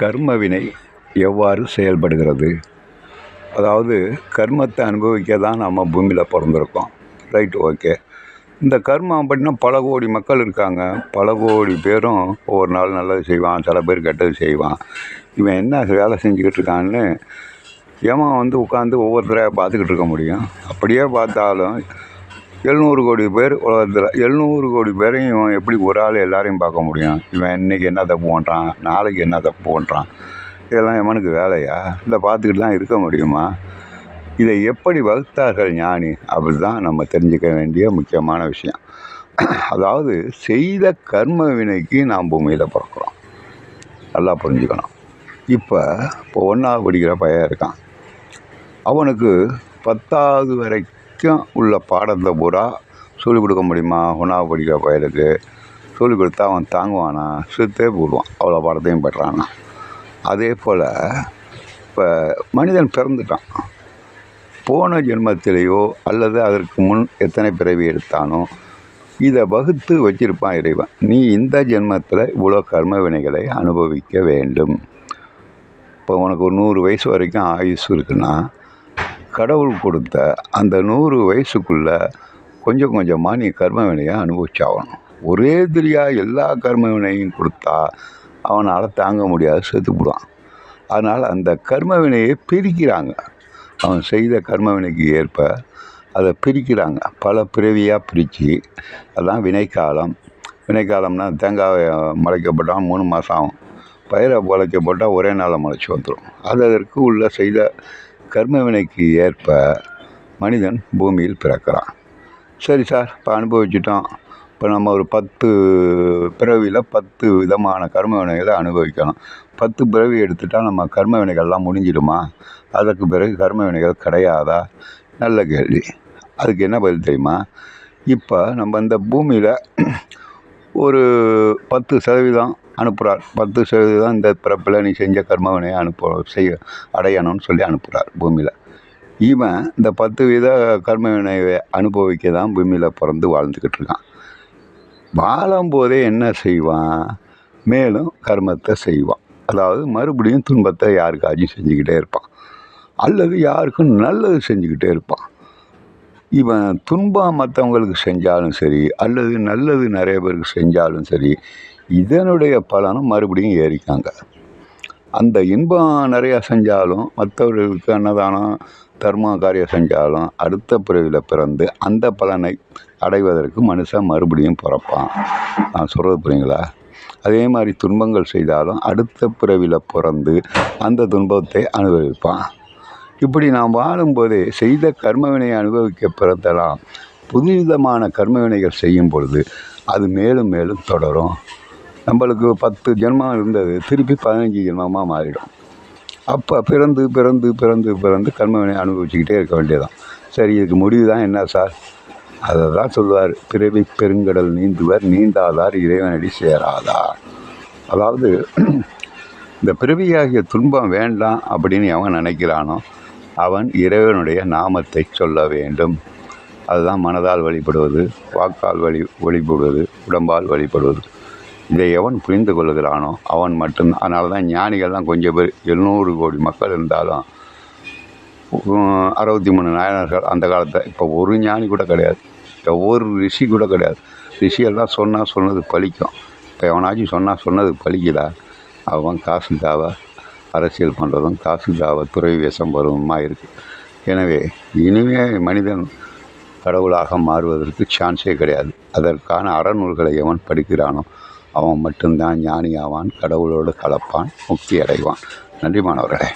கர்மவினை எவ்வாறு செயல்படுகிறது? அதாவது கர்மத்தை அனுபவிக்க தான் நம்ம பூமியில் பிறந்திருக்கோம். ரைட் ஓகே இந்த கர்மம் அப்படின்னா பல கோடி மக்கள் இருக்காங்க. பல கோடி பேரும் ஒவ்வொரு நாள் நல்லது செய்வான் சில பேர் கெட்டது செய்வான். இவன் என்ன வேலை செஞ்சுக்கிட்டு இருக்கான்னு ஏமா வந்து உட்காந்து ஒவ்வொருத்தரையாக பார்த்துக்கிட்டு இருக்க முடியும்? அப்படியே பார்த்தாலும் எழுநூறு கோடி பேர் உலகத்தில். எழுநூறு கோடி பேரையும் இவன் எப்படி ஒரு ஆள் எல்லாரையும் பார்க்க முடியும்? இவன் இன்றைக்கி என்ன தப்பு பண்ணுறான் நாளைக்கு என்ன தப்பு பண்ணுறான் இதெல்லாம் எவனுக்கு வேலையா? இதை பார்த்துக்கிட்டு தான் இருக்க முடியுமா? இதை எப்படி வகுத்தார்கள் ஞானி? அப்படி தான் நம்ம தெரிஞ்சுக்க வேண்டிய முக்கியமான விஷயம். அதாவது செய்த கர்ம வினைக்கு நாம் பூமியில் பிறக்கிறோம். நல்லா புரிஞ்சுக்கணும். இப்போ இப்போ ஒன்றாவது படிக்கிற பையன் இருக்கான். அவனுக்கு பத்தாவது வரை வரைக்கும் உள்ள பாடத்தை பூரா சொல்லிக் கொடுக்க முடியுமா? ஒன்றாவது படிக்கிற பையனுக்கு சொல்லிக் கொடுத்தா அவன் தாங்குவானா? சுத்தே போடுவான். அவ்வளோ பாடத்தையும் பெற்றானா. அதே போல் இப்போ மனிதன் பிறந்துட்டான். போன ஜென்மத்திலேயோ அல்லது அதற்கு முன் எத்தனை பிறவி எடுத்தானோ இதை வகுத்து வச்சிருப்பான் இறைவன். நீ இந்த ஜென்மத்தில் இவ்வளோ கர்ம வினைகளை அனுபவிக்க வேண்டும். இப்போ உனக்கு ஒரு நூறு வயசு வரைக்கும் ஆயுசு இருக்குன்னா கடவுள் கொடுத்த அந்த நூறு வயசுக்குள்ளே கொஞ்சம் கொஞ்சமாக நீ கர்ம வினையை அனுபவிச்சாகணும். ஒரே திரியாக எல்லா கர்ம வினையும் கொடுத்தா அவனால் தாங்க முடியாது செத்துப்பிடுவான் அதனால் அந்த கர்ம வினையை பிரிக்கிறாங்க. அவன் செய்த கர்ம வினைக்கு ஏற்ப அதை பிரிக்கிறாங்க. பல பிறவியாக பிரித்து அதான் வினைக்காலம். வினைக்காலம்னா தேங்காய் முளைக்கப்பட்டால் மூணு மாதம் ஆகும். பயிரை முளைக்கப்பட்டால் ஒரே நாளில் முளைச்சி வந்துடும் அது அதற்கு உள்ள செய்த கர்ம வினைக்கு ஏற்ப மனிதன் பூமியில் பிறக்கிறான். சரி சார் இப்போ அனுபவிச்சிட்டோம். இப்போ நம்ம ஒரு பத்து பிறவியில் பத்து விதமான கர்ம வினைகளை அனுபவிக்கணும். பத்து பிறவி எடுத்துட்டால் நம்ம கர்ம வினைகள்லாம் முடிஞ்சிடுமா? அதற்கு பிறகு கர்ம வினைகள் கிடையாதா? நல்ல கேள்வி. அதுக்கு என்ன பதில் தெரியுமா? இப்போ நம்ம இந்த பூமியில் ஒரு பத்து சதவீதம் அனுப்புகிறார் பத்து சதவீதம் இந்த பிறப்பில் நீ செஞ்ச கர்மவினையை அனுப்ப செய்ய அடையணும்னு சொல்லி அனுப்புகிறார் பூமியில். இவன் இந்த பத்து வித கர்மவினையை அனுபவிக்க தான் பூமியில் பிறந்து வாழ்ந்துக்கிட்டு இருக்கான். வாழும்போதே என்ன செய்வான்? மேலும் கர்மத்தை செய்வான். அதாவது மறுபடியும் துன்பத்தை யாருக்காச்சும் செஞ்சுக்கிட்டே இருப்பான். அல்லது யாருக்கும் நல்லது செஞ்சுக்கிட்டே இருப்பான். இவன் துன்பம் மற்றவங்களுக்கு செஞ்சாலும் சரி அல்லது நல்லது நிறைய பேருக்கு செஞ்சாலும் சரி இதனுடைய பலனும் மறுபடியும் ஏறிக்காங்க அந்த இன்பம் நிறையா செஞ்சாலும் மற்றவர்களுக்கு அன்னதானம் தர்ம காரியம் செஞ்சாலும் அடுத்த பிறவியில் பிறந்து அந்த பலனை அடைவதற்கு மனுஷன் மறுபடியும் பிறப்பான். நான் சொல்கிறது புரியுங்களா? அதே மாதிரி துன்பங்கள் செய்தாலும் அடுத்த பிறவியில் பிறந்து அந்த துன்பத்தை அனுபவிப்பான். இப்படி நாம் வாழும்போதே செய்த கர்மவினையை அனுபவிக்க பிறந்தலாம் புதுவிதமான கர்மவினைகள் செய்யும் பொழுது அது மேலும் மேலும் தொடரும். நம்மளுக்கு பத்து ஜென்மம் இருந்தது திருப்பி பதினஞ்சு ஜென்மமாக மாறிடும். அப்போ பிறந்து பிறந்து பிறந்து பிறந்து கர்மவினை அனுபவிச்சுக்கிட்டே இருக்க வேண்டியதான் சரி இதுக்கு முடிவு தான் என்ன சார்? அதை தான் சொல்லுவார் பிறவி பெருங்கடல் நீந்துவர் நீந்தாதார் இறைவனடி சேராதார். அதாவது இந்த பிறவியாகிய துன்பம் வேண்டாம் அப்படின்னு எவன் நினைக்கிறானோ அவன் இறைவனுடைய நாமத்தை சொல்ல வேண்டும். அதுதான் மனதால் வழிபடுவது வாக்கால் வழி வழிபடுவது உடம்பால் வழிபடுவது. இதை எவன் புரிந்து கொள்கிறானோ அவன் மட்டும் அதனால தான் ஞானிகள்லாம் கொஞ்சம் பேர் எழுநூறு கோடி மக்கள் இருந்தாலும் அறுபத்தி மூணு நாயனர்கள் அந்த காலத்தில் இப்போ ஒரு ஞானி கூட கிடையாது. இப்போ ரிஷி கூட கிடையாது. ரிஷியெல்லாம் சொன்னால் சொன்னது பலிக்கும் இப்போ எவனாச்சும் சொன்னால் சொன்னது பலிக்குதா அவன் காசு தாவ அரசியல் பண்ணுறதும் காசுக்காக துறை வேஷம் வருவதுமா இருக்குது எனவே இனிமே மனிதன் கடவுளாக மாறுவதற்கு சான்ஸே கிடையாது. அதற்கான அறநூல்களை எவன் படிக்கிறானோ அவன் மட்டும்தான் ஞானி ஆவான் கடவுளோடு கலப்பான் முக்தி அடைவான் நன்றி மாணவர்களே.